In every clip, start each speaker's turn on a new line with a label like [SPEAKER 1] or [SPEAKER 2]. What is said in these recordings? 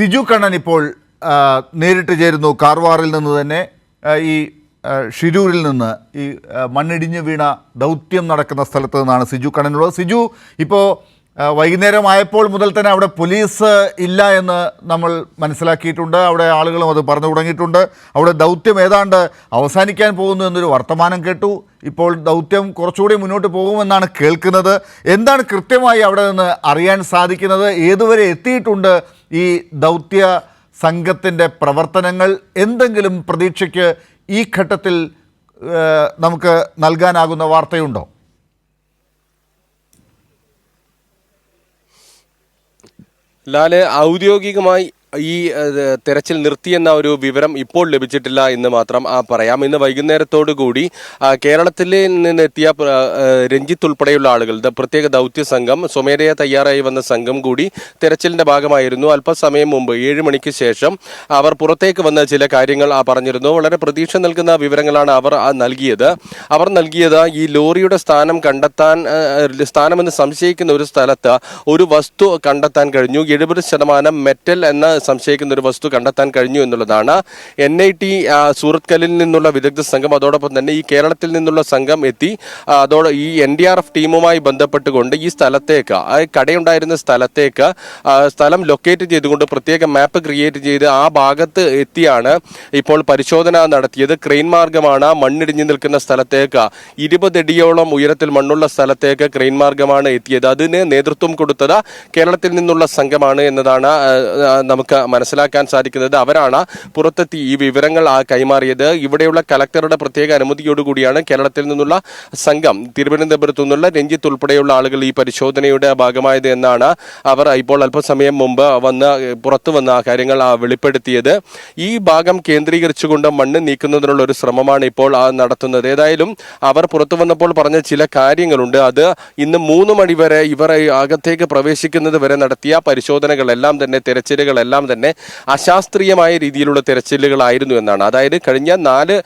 [SPEAKER 1] സിജു കണ്ണൻ ഇപ്പോൾ നേരിട്ട് ചേരുന്നു. കാർവാറിൽ നിന്ന് തന്നെ ഈ ഷിരൂരിൽ നിന്ന് ഈ മണ്ണിടിഞ്ഞ് വീണ ദൗത്യം നടക്കുന്ന സ്ഥലത്ത് നിന്നാണ് സിജു കണ്ണനുള്ളത്. സിജു ഇപ്പോൾ വൈകുന്നേരം വൈകുന്നേരമായപ്പോൾ മുതൽ തന്നെ അവിടെ പോലീസ് ഇല്ല എന്ന് നമ്മൾ മനസ്സിലാക്കിയിട്ടുണ്ട്. അവിടെ ആളുകളും അത് പറഞ്ഞു തുടങ്ങിയിട്ടുണ്ട്. അവിടെ ദൗത്യം ഏതാണ്ട് അവസാനിക്കാൻ പോകുന്നു എന്നൊരു വർത്തമാനം കേട്ടു. ഇപ്പോൾ ദൗത്യം കുറച്ചുകൂടി മുന്നോട്ട് പോകുമെന്നാണ് കേൾക്കുന്നത്. എന്താണ് കൃത്യമായി അവിടെ നിന്ന് അറിയാൻ സാധിക്കുന്നത്? ഏതുവരെ എത്തിയിട്ടുണ്ട്? ഈ ദൗത്യ സംഘത്തിന്റെ പ്രവർത്തനങ്ങൾ എന്തെങ്കിലും പ്രതീക്ഷയ്ക്ക് ഈ ഘട്ടത്തിൽ നമുക്ക് നൽകാനാകുന്ന വാർത്തയുണ്ടോ?
[SPEAKER 2] ലാൽ ഔദ്യോഗികമായി ഈ തെരച്ചിൽ നിർത്തിയെന്ന ഒരു വിവരം ഇപ്പോൾ ലഭിച്ചിട്ടില്ല എന്ന് മാത്രം പറയാം. ഇന്ന് വൈകുന്നേരത്തോടു കൂടി കേരളത്തിൽ നിന്നെത്തിയ രഞ്ജിത്ത് ഉൾപ്പെടെയുള്ള ആളുകൾ പ്രത്യേക ദൗത്യ സംഘം സ്വമേധയാ തയ്യാറായി വന്ന സംഘം കൂടി തെരച്ചിലിന്റെ ഭാഗമായിരുന്നു. അല്പസമയം മുമ്പ് ഏഴ് മണിക്ക് ശേഷം അവർ പുറത്തേക്ക് വന്ന ചില കാര്യങ്ങൾ പറഞ്ഞിരുന്നു. വളരെ പ്രതീക്ഷ നൽകുന്ന വിവരങ്ങളാണ് അവർ നൽകിയത്. അവർ നൽകിയത് ഈ ലോറിയുടെ സ്ഥാനം കണ്ടെത്താൻ സ്ഥാനമെന്ന് സംശയിക്കുന്ന ഒരു സ്ഥലത്ത് ഒരു വസ്തു കണ്ടെത്താൻ കഴിഞ്ഞു. എഴുപത് ശതമാനം മെറ്റൽ എന്ന് സംശയിക്കുന്ന ഒരു വസ്തു കണ്ടെത്താൻ കഴിഞ്ഞു എന്നുള്ളതാണ്. എൻ ഐ ടി സൂറത്കലിൽ നിന്നുള്ള വിദഗ്ധ സംഘം അതോടൊപ്പം തന്നെ ഈ കേരളത്തിൽ നിന്നുള്ള സംഘം എത്തി അതോടെ ഈ എൻ ഡി ആർ എഫ് ടീമുമായി ബന്ധപ്പെട്ടുകൊണ്ട് ഈ സ്ഥലത്തേക്ക് ആ കടയുണ്ടായിരുന്ന സ്ഥലത്തേക്ക് സ്ഥലം ലൊക്കേറ്റ് ചെയ്തുകൊണ്ട് പ്രത്യേക മാപ്പ് ക്രിയേറ്റ് ചെയ്ത് ആ ഭാഗത്ത് എത്തിയാണ് ഇപ്പോൾ പരിശോധന നടത്തിയത്. ക്രെയിൻ മാർഗമാണ് മണ്ണിടിഞ്ഞു നിൽക്കുന്ന സ്ഥലത്തേക്ക് ഇരുപതടിയോളം ഉയരത്തിൽ മണ്ണുള്ള സ്ഥലത്തേക്ക് ക്രെയിൻ മാർഗമാണ് എത്തിയത്. അതിന് നേതൃത്വം കൊടുത്തത് കേരളത്തിൽ നിന്നുള്ള സംഘമാണ് എന്നതാണ് ആ, നമുക്ക് മനസ്സിലാക്കാൻ സാധിക്കുന്നത് അവരാണ് പുറത്തെത്തി ഈ വിവരങ്ങൾ കൈമാറിയത്. ഇവിടെയുള്ള കലക്ടറുടെ പ്രത്യേക അനുമതിയോടുകൂടിയാണ് കേരളത്തിൽ നിന്നുള്ള സംഘം തിരുവനന്തപുരത്തു നിന്നുള്ള രഞ്ജിത്ത് ഉൾപ്പെടെയുള്ള ആളുകൾ ഈ പരിശോധനയുടെ ഭാഗമായത് എന്നാണ് അവർ ഇപ്പോൾ അല്പസമയം മുമ്പ് വന്ന് പുറത്തു വന്ന കാര്യങ്ങൾ വെളിപ്പെടുത്തിയത്. ഈ ഭാഗം കേന്ദ്രീകരിച്ചുകൊണ്ട് മണ്ണ് നീക്കുന്നതിനുള്ള ഒരു ശ്രമമാണ് ഇപ്പോൾ നടത്തുന്നത്. ഏതായാലും അവർ പുറത്തു വന്നപ്പോൾ പറഞ്ഞ ചില കാര്യങ്ങളുണ്ട്. അത് ഇന്ന് മൂന്ന് മണി വരെ ഇവർ അകത്തേക്ക് പ്രവേശിക്കുന്നത് വരെ നടത്തിയ പരിശോധനകളെല്ലാം തന്നെ തെരച്ചിലുകളെല്ലാം തന്നെ അശാസ്ത്രീയമായ രീതിയിലുള്ള തെരച്ചിലുകളായിരുന്നു എന്നാണ്. അതായത് കഴിഞ്ഞ നാല്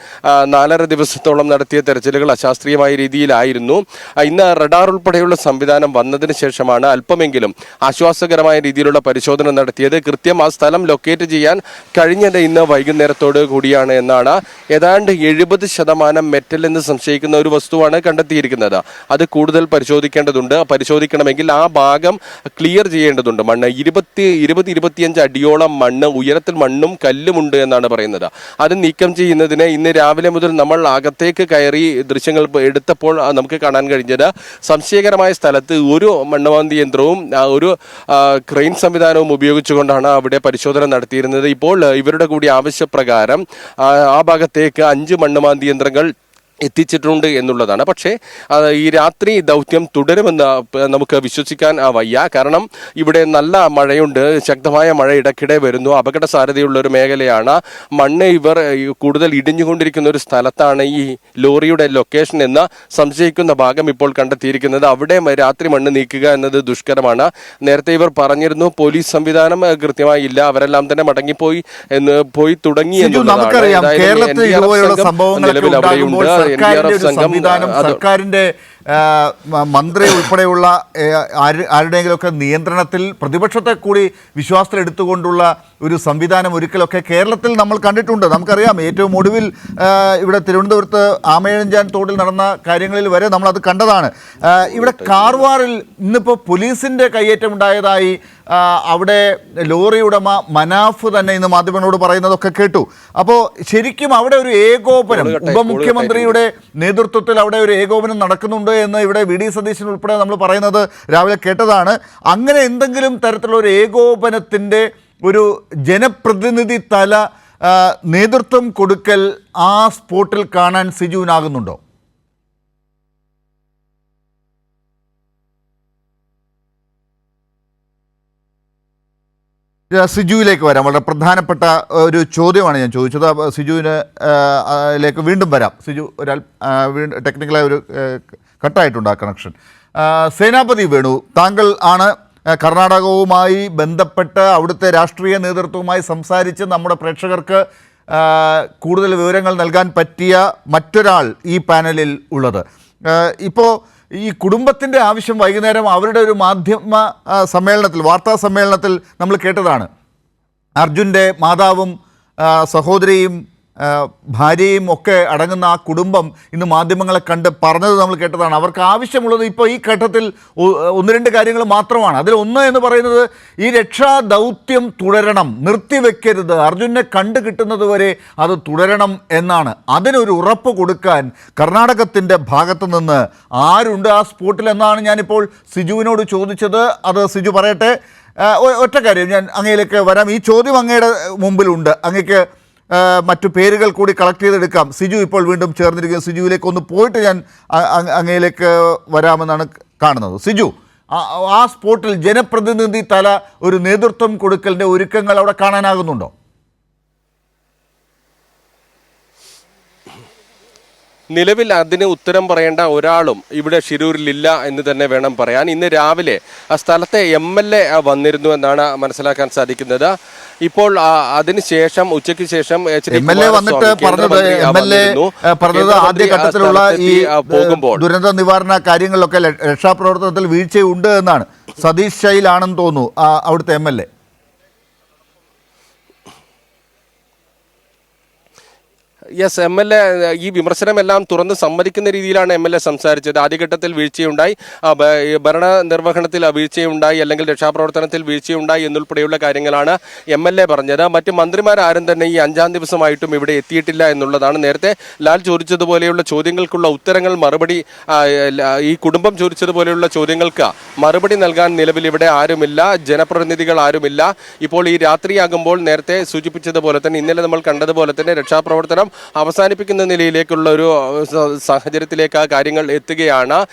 [SPEAKER 2] നാലര ദിവസത്തോളം നടത്തിയ തെരച്ചിലുകൾ അശാസ്ത്രീയമായ രീതിയിലായിരുന്നു. ഇന്ന് റഡാർ ഉൾപ്പെടെയുള്ള സംവിധാനം വന്നതിന് ശേഷമാണ് അല്പമെങ്കിലും ആശ്വാസകരമായ രീതിയിലുള്ള പരിശോധന നടത്തിയത്. കൃത്യം ആ സ്ഥലം ലൊക്കേറ്റ് ചെയ്യാൻ കഴിഞ്ഞത് ഇന്ന് വൈകുന്നേരത്തോട് കൂടിയാണ് എന്നാണ്. ഏതാണ്ട് എഴുപത് ശതമാനം മെറ്റൽ എന്ന് സംശയിക്കുന്ന ഒരു വസ്തുവാണ് കണ്ടെത്തിയിരിക്കുന്നത്. അത് കൂടുതൽ പരിശോധിക്കേണ്ടതുണ്ട്. പരിശോധിക്കണമെങ്കിൽ ആ ഭാഗം ക്ലിയർ ചെയ്യേണ്ടതുണ്ട്. മണ്ണ് ഇരുപത്തി ഇരുപത് ഇരുപത്തിയഞ്ച് അടിയോളം മണ്ണ് ഉയരത്തിൽ മണ്ണും കല്ലും ഉണ്ട് എന്നാണ് പറയുന്നത്. അത് നീക്കം ചെയ്യുന്നതിന് ഇന്ന് രാവിലെ മുതൽ നമ്മൾ അകത്തേക്ക് കയറി ദൃശ്യങ്ങൾ എടുത്തപ്പോൾ നമുക്ക് കാണാൻ കഴിഞ്ഞത് സംശയകരമായ സ്ഥലത്ത് ഒരു മണ്ണുമാന്തി യന്ത്രവും ഒരു ക്രെയിൻ സംവിധാനവും ഉപയോഗിച്ചുകൊണ്ടാണ് അവിടെ പരിശോധന നടത്തിയിരുന്നത്. ഇപ്പോൾ ഇവരുടെ കൂടി ആവശ്യപ്രകാരം ആ, ആ ഭാഗത്തേക്ക് അഞ്ച് മണ്ണുമാന്തി യന്ത്രങ്ങൾ എത്തിച്ചിട്ടുണ്ട് എന്നുള്ളതാണ്. പക്ഷേ ഈ രാത്രി ദൗത്യം തുടരുമെന്ന് നമുക്ക് വിശ്വസിക്കാൻ വയ്യ. കാരണം ഇവിടെ നല്ല മഴയുണ്ട്. ശക്തമായ മഴ ഇടയ്ക്കിടെ വരുന്നു. അപകട സാധ്യതയുള്ള ഒരു മേഖലയാണ്. മണ്ണ് ഇവർ കൂടുതൽ ഇടിഞ്ഞുകൊണ്ടിരിക്കുന്ന ഒരു സ്ഥലത്താണ് ഈ ലോറിയുടെ ലൊക്കേഷൻ എന്ന് സംശയിക്കുന്ന ഭാഗം ഇപ്പോൾ കണ്ടെത്തിയിരിക്കുന്നത്. അവിടെ രാത്രി മണ്ണ് നീക്കുക എന്നത് ദുഷ്കരമാണ്. നേരത്തെ ഇവർ പറഞ്ഞിരുന്നു പോലീസ് സംവിധാനം കൃത്യമായി ഇല്ല. അവരെല്ലാം തന്നെ മടങ്ങിപ്പോയി എന്ന് പോയി തുടങ്ങി എന്നുള്ളതാണ്. നിലവിൽ അവിടെയുണ്ട്.
[SPEAKER 1] സർക്കാരിന്റെ സംവിധാനം സർക്കാരിന്റെ മന്ത്രി ഉൾപ്പെടെയുള്ള ആരുടെയെങ്കിലുമൊക്കെ നിയന്ത്രണത്തിൽ പ്രതിപക്ഷത്തെ കൂടി വിശ്വാസത്തിൽ എടുത്തുകൊണ്ടുള്ള ഒരു സംവിധാനം ഒരിക്കലൊക്കെ കേരളത്തിൽ നമ്മൾ കണ്ടിട്ടുണ്ട്. നമുക്കറിയാം ഏറ്റവും ഒടുവിൽ ഇവിടെ തിരുവനന്തപുരത്ത് ആമേഴഞ്ചാൻ തോടിൽ നടന്ന കാര്യങ്ങളിൽ വരെ നമ്മളത് കണ്ടതാണ്. ഇവിടെ കാർവാറിൽ ഇന്നിപ്പോൾ പോലീസിന്റെ കയ്യേറ്റം ഉണ്ടായതായി അവിടെ ലോറി ഉടമ മനാഫ് തന്നെ ഇന്ന് മാധ്യമങ്ങളോട് പറയുന്നതൊക്കെ കേട്ടു. അപ്പോൾ ശരിക്കും അവിടെ ഒരു ഏകോപനം ഉപമുഖ്യമന്ത്രിയുടെ നേതൃത്വത്തിൽ അവിടെ ഒരു ഏകോപനം നടക്കുന്നുണ്ട് എന്ന് ഇവിടെ വി ഡി സതീശൻ ഉൾപ്പെടെ നമ്മൾ പറയുന്നത് രാവിലെ കേട്ടതാണ്. അങ്ങനെ എന്തെങ്കിലും തരത്തിലുള്ള ഒരു ഏകോപനത്തിന്റെ ഒരു ജനപ്രതിനിധി തല നേതൃത്വം കൊടുക്കൽ ആ സ്പോട്ടിൽ കാണാൻ സിജുവിനാകുന്നുണ്ടോ? സിജുവിലേക്ക് വരാം. വളരെ പ്രധാനപ്പെട്ട ഒരു ചോദ്യമാണ് ഞാൻ ചോദിച്ചത്. സിജുവിന് ലേക്ക് വീണ്ടും വരാം. സിജു ഒരാൾ ടെക്നിക്കലായ ഒരു കട്ടായിട്ടുണ്ട് ആ കണക്ഷൻ സേനാപതി വേണു താങ്കൾ ആണ് കർണാടകവുമായി ബന്ധപ്പെട്ട് അവിടുത്തെ രാഷ്ട്രീയ നേതൃത്വവുമായി സംസാരിച്ച് നമ്മുടെ പ്രേക്ഷകർക്ക് കൂടുതൽ വിവരങ്ങൾ നൽകാൻ പറ്റിയ മറ്റൊരാൾ ഈ പാനലിൽ ഉള്ളത്. ഇപ്പോൾ ഈ കുടുംബത്തിന്റെ ആവശ്യം വൈകുന്നേരം അവരുടെ ഒരു മാധ്യമ സമ്മേളനത്തിൽ വാർത്താ സമ്മേളനത്തിൽ നമ്മൾ കേട്ടതാണ്. അർജുന്റെ മാതാവും സഹോദരിയും ഭാര്യയും ഒക്കെ അടങ്ങുന്ന ആ കുടുംബം ഇന്ന് മാധ്യമങ്ങളെ കണ്ട് പറഞ്ഞത് നമ്മൾ കേട്ടതാണ്. അവർക്ക് ആവശ്യമുള്ളത് ഇപ്പോൾ ഈ ഘട്ടത്തിൽ ഒന്ന് രണ്ട് കാര്യങ്ങൾ മാത്രമാണ്. അതിൽ ഒന്ന് എന്ന് പറയുന്നത് ഈ രക്ഷാ ദൗത്യം തുടരണം നിർത്തിവെക്കരുത്. അർജുനെ കണ്ടു കിട്ടുന്നത് വരെ അത് തുടരണം എന്നാണ്. അതിനൊരു ഉറപ്പ് കൊടുക്കാൻ കർണാടകത്തിന്റെ ഭാഗത്തു നിന്ന് ആരുണ്ട് ആ സ്പോട്ടിൽ എന്നാണ് ഞാനിപ്പോൾ സിജുവിനോട് ചോദിച്ചത്. അത് സിജു പറയട്ടെ. ഒറ്റ കാര്യം ഞാൻ അങ്ങയിലേക്ക് വരാം. ഈ ചോദ്യം അങ്ങയുടെ മുമ്പിലുണ്ട്. അങ്ങക്ക് മറ്റു പേരുകൾ കൂടി കളക്ട് ചെയ്തെടുക്കാം. സിജു ഇപ്പോൾ വീണ്ടും ചേർന്നിരിക്കുന്ന. സിജുവിലേക്ക് ഒന്ന് പോയിട്ട് ഞാൻ അങ്ങയിലേക്ക് വരാമെന്നാണ് കാണുന്നത്. സിജു ആ സ്പോട്ടിൽ ജനപ്രതിനിധി തല ഒരു നേതൃത്വം കൊടുക്കലിന്റെ ഒരുക്കങ്ങൾ അവിടെ കാണാനാകുന്നുണ്ടോ?
[SPEAKER 2] നിലവിൽ അതിന് ഉത്തരം പറയേണ്ട ഒരാളും ഇവിടെ ഷിരൂരിലില്ല എന്ന് തന്നെ വേണം പറയാൻ. ഇന്ന് രാവിലെ ആ സ്ഥലത്തെ എം എൽ എ വന്നിരുന്നു എന്നാണ് മനസ്സിലാക്കാൻ സാധിക്കുന്നത്. ഇപ്പോൾ അതിനുശേഷം ഉച്ചയ്ക്ക് ശേഷം എച്ച്
[SPEAKER 1] എം എൽ എ വന്നിട്ട്
[SPEAKER 2] കുമാരസ്വാമി
[SPEAKER 1] പറഞ്ഞത്
[SPEAKER 2] കേന്ദ്രമന്ത്രി,
[SPEAKER 1] എം എൽ എ പറഞ്ഞത് ആദ്യ ഘട്ടത്തിലുള്ള ഈ
[SPEAKER 2] പോകുമ്പോൾ.
[SPEAKER 1] ദുരന്ത നിവാരണ കാര്യങ്ങളിലൊക്കെ രക്ഷാപ്രവർത്തനത്തിൽ വീഴ്ചയുണ്ട് എന്നാണ്. സതീഷ് ശൈലാണെന്ന് തോന്നുന്നു അവിടുത്തെ M L A.
[SPEAKER 2] Yes M L A ഈ വിമർശനമെല്ലാം തുറന്ന് സമ്മതിക്കുന്ന രീതിയിലാണ് എം എൽ എ സംസാരിച്ചത്. ആദ്യഘട്ടത്തിൽ വീഴ്ചയുണ്ടായി. ഭരണ നിർവഹണത്തിൽ വീഴ്ചയുണ്ടായി അല്ലെങ്കിൽ രക്ഷാപ്രവർത്തനത്തിൽ വീഴ്ചയുണ്ടായി എന്നുൾപ്പെടെയുള്ള കാര്യങ്ങളാണ് എം എൽ എ പറഞ്ഞത്. മറ്റ് മന്ത്രിമാരാരും തന്നെ ഈ അഞ്ചാം ദിവസമായിട്ടും ഇവിടെ എത്തിയിട്ടില്ല എന്നുള്ളതാണ് നേരത്തെ ലാൽ ചോദിച്ചതുപോലെയുള്ള ചോദ്യങ്ങൾക്കുള്ള ഉത്തരങ്ങൾ മറുപടി ഈ കുടുംബം ചോദിച്ചതുപോലെയുള്ള ചോദ്യങ്ങൾക്ക് മറുപടി നൽകാൻ നിലവിൽ ഇവിടെ ആരുമില്ല ജനപ്രതിനിധികൾ ആരുമില്ല. ഇപ്പോൾ ഈ രാത്രിയാകുമ്പോൾ നേരത്തെ സൂചിപ്പിച്ചതുപോലെ തന്നെ ഇന്നലെ നമ്മൾ കണ്ടതുപോലെ തന്നെ രക്ഷാപ്രവർത്തനം അവസാനിപ്പിക്കുന്ന നിലയിലേക്കുള്ള ഒരു സാഹചര്യത്തിലേക്ക് ആ കാര്യങ്ങൾ എത്തുകയാണ്.